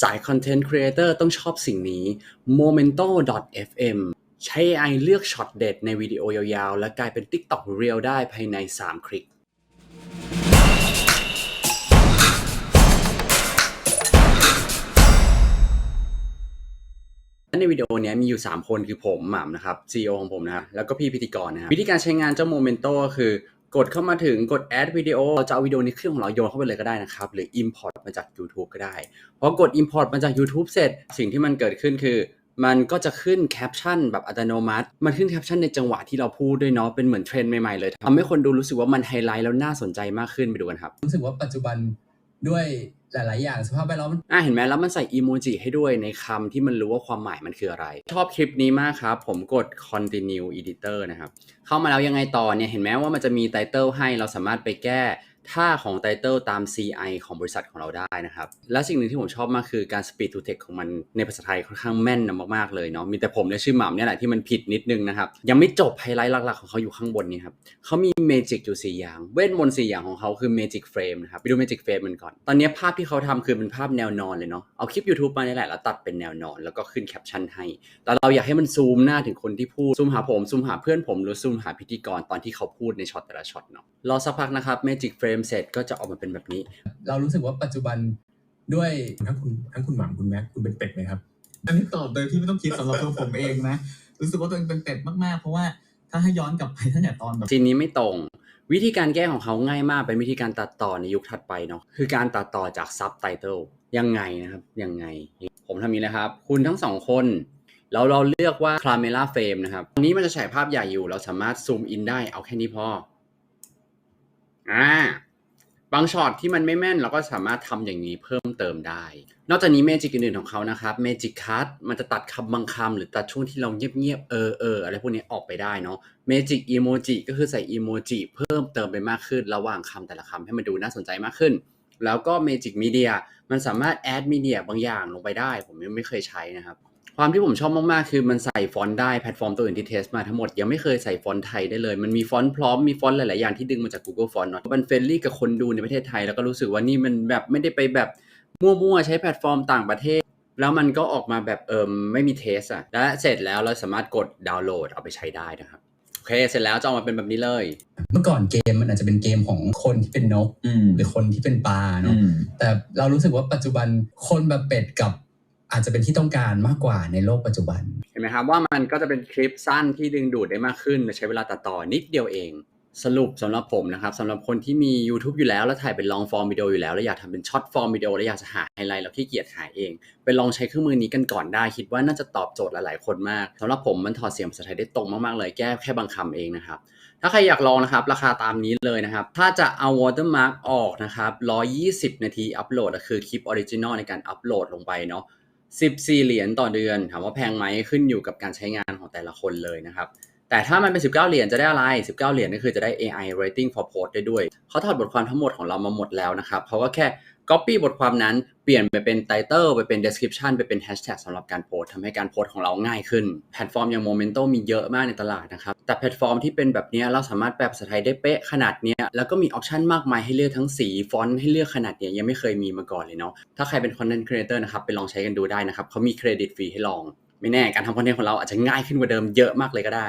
สาย Content Creator ต้องชอบสิ่งนี้ momento.fm ใช้ AI เลือกช็อตเด็ดในวิดีโอยาวๆ และกลายเป็น TikTok Reel ได้ภายใน 3 คลิกและในวิดีโอนี้มีอยู่ 3 คนคือผมหม่ำนะครับ CEO ของผมนะครับ แล้วก็พี่พิธีกรนะครับ วิธีการใช้งานเจ้า Momento ก็คือ กดเข้ามาถึงกด add วิดีโอเราจะเอาวิดีโอในเครื่องของเราโยนเข้าไปเลยก็ได้นะครับ หรือ import มาจาก YouTube ก็ได้พอกด import มาจาก YouTube เสร็จ สิ่งที่มันเกิดขึ้นคือ มันก็จะขึ้นแคปชั่นแบบอัตโนมัติ มันขึ้นแคปชั่นในจังหวะที่เราพูดด้วยเนาะเป็นเหมือนเทรนด์ใหม่ๆเลยทำให้คนดูรู้สึกว่ามันไฮไลท์แล้วน่าสนใจมากขึ้นไปดูกันครับ รู้สึกว่าปัจจุบันด้วย หลายๆอย่างสภาพแวดล้อมมันอะเห็นไหมแล้วมันใส่อีโมจิให้ด้วยในคำที่มันรู้ว่าความหมายมันคืออะไร ชอบคลิปนี้มากครับ ผมกด continue editor นะครับ เข้ามาแล้วยังไงต่อเนี่ยเห็นไหมว่ามันจะมีไตเติลให้เราสามารถไปแก้ ท่าของไตเติลตาม CI ของบริษัทของเราได้นะครับ และสิ่งหนึ่งที่ผมชอบมากคือการ speed to text ของมันในภาษาไทยค่อนข้างแม่นนะมากๆเลยเนาะมีแต่ผมเนี่ยชื่อหม่ำเนี่ยแหละที่มันผิดนิดนึงนะครับยังไม่จบไฮไลท์หลักๆของเขาอยู่ข้างบนนี่ครับเขามีเมจิกอยู่4อย่าง เวทมนต์4อย่างของเขาคือเมจิกเฟรมนะครับไปดูเมจิกเฟรมมันก่อน ตอนนี้ภาพที่เขาทำคือเป็นภาพแนวนอนเลยเนาะเอาคลิป YouTube มาเนี่ยแหละแล้วตัดเป็นแนวนอน แล้วก็ขึ้นแคปชั่นให้ แต่เราอยากให้มันซูมหน้าถึงคนที่พูดซูมหาผมซูมหาเพื่อนผมหรือซูมหาพิธีกรตอนที่เขาพูดในช็อตแต่ละช็อตเนาะรอสักพักนะครับเมจิกเฟรมเสร็จก็จะออกมาเป็นแบบนี้ เรารู้สึกว่าปัจจุบันด้วยทั้งคุณทั้งคุณหม่ำคุณแม็กคุณเป็นเป็ดไหมครับ อันนี้ตอบโดยที่ไม่ต้องคิดสำหรับตัวผมเองนะ รู้สึกว่าตัวเองเป็นเป็ดมากๆ เพราะว่าถ้าให้ย้อนกลับไปตั้งแต่ตอนแบบซีนนี้ไม่ตรง วิธีการแก้ของเขาง่ายมากเป็นวิธีการตัดต่อในยุคถัดไปเนาะคือการตัดต่อจากซับไตเติลยังไงนะครับ ยังไง ผมทำนี้นะครับ คุณทั้งสองคนแล้วเราเลือกว่า Camera Frame นะครับอันนี้มันจะฉายภาพใหญ่อยู่ เราสามารถซูมอินได้เอาแค่นี้พอ อ่า บางช็อตที่มันไม่แม่นเราก็สามารถทำอย่างนี้เพิ่มเติมได้ นอกจากนี้เมจิกอื่นๆของเขานะครับเมจิกคัทมันจะตัดคำบางคำหรือตัดช่วงที่เราเงียบๆเออเอออะไรพวกนี้ออกไปได้เนาะเมจิกอีโมจิก็คือใส่อีโมจิเพิ่มเติมไปมากขึ้น ระหว่างคำแต่ละคำให้มันดูน่าสนใจมากขึ้น แล้วก็เมจิกมีเดียมันสามารถแอดมีเดียบางอย่างลงไปได้ ผมยังไม่เคยใช้นะครับ ความที่ผมชอบมาก ๆ คือมันใส่ฟอนต์ได้แพลตฟอร์มตัวอื่นที่เทสมาทั้งหมด ยังไม่เคยใส่ฟอนต์ไทยได้เลย มันมีฟอนต์พร้อมมีฟอนต์หลาย ๆ อย่างที่ดึงมาจาก Google Font เนอะมันเฟรนลี่กับคนดูในประเทศไทย แล้วก็รู้สึกว่านี่มันแบบไม่ได้ไปแบบมั่ว ๆ ใช้แพลตฟอร์มต่างประเทศ แล้วมันก็ออกมาแบบเอิมไม่มีเทสอะและเสร็จแล้วเราสามารถกดดาวน์โหลดเอาไปใช้ได้นะครับโอเคเสร็จแล้วจะออกมาเป็นแบบนี้เลย เมื่อก่อนเกมมันอาจจะเป็นเกมของคนที่เป็นนกอืมหรือคนที่เป็นปลาอืเนาะมแต่เรารู้สึกว่าปัจจุบันคนแบบเป็ดกับ อาจจะเป็นที่ต้องการมากกว่าในโลกปัจจุบัน เห็นไหมครับว่ามันก็จะเป็นคลิปสั้นที่ดึงดูดได้มากขึ้นใช้เวลาตัดต่อนิดเดียวเอง สรุปสำหรับผมนะครับสำหรับคนที่มี YouTube อยู่แล้ว แล้วถ่ายเป็นลองฟอร์มวิดีโออยู่แล้ว แล้วอยากทำเป็นช็อตฟอร์มวิดีโอแล้วอยากจะหาไฮไลท์แล้วขี้เกียจหาเอง ไปลองใช้เครื่องมือนี้กันก่อนได้ คิดว่าน่าจะตอบโจทย์หลาย ๆ คนมากสำหรับผมมันถอดเสียงภาษาไทยได้ตรงมากๆเลยแก้แค่บางคำเองนะครับถ้าใครอยากลองนะครับ ราคาตามนี้เลยนะครับ ถ้าจะเอา watermark ออกนะครับ 120 นาทีอัปโหลด ก็คือคลิปออริจินอลในการอัปโหลดลงไปเนาะ 14 เหรียญต่อเดือน ถามว่าแพงไหมขึ้นอยู่กับการใช้งานของแต่ละคนเลยนะครับ แต่ถ้ามันเป็น 19 เหรียญจะได้อะไร 19 เหรียญก็คือจะได้ AI rating for post ได้ด้วย เขาถอดบทความทั้งหมดของเรามาหมดแล้วนะครับเขาก็แค่ copy บทความนั้นเปลี่ยนไปเป็น title ไปเป็น description ไปเป็น hashtag สำหรับการโพสทำให้การโพสของเราง่ายขึ้น แพลตฟอร์มอย่าง Momento มีเยอะมากในตลาดนะครับ แต่แพลตฟอร์มที่เป็นแบบนี้เราสามารถแปลภาษาไทยได้เป๊ะขนาดเแล้วก็มีออปชันมากมายให้เลือกทั้งสีฟอนต์ให้เลือกขนาดเนี้ยยังไม่เคยมีมาก่อนเลยเนาะถ้าใครเป็นคอนเทนต์ครีเอเตอร์นะครับไปลองใช้กันดูได้นะครับเขามีเครดิตฟรีให้ลอง ไม่แน่การทำคอนเทนต์ของเราอาจจะง่ายขึ้นกว่าเดิมเยอะมากเลยก็ได้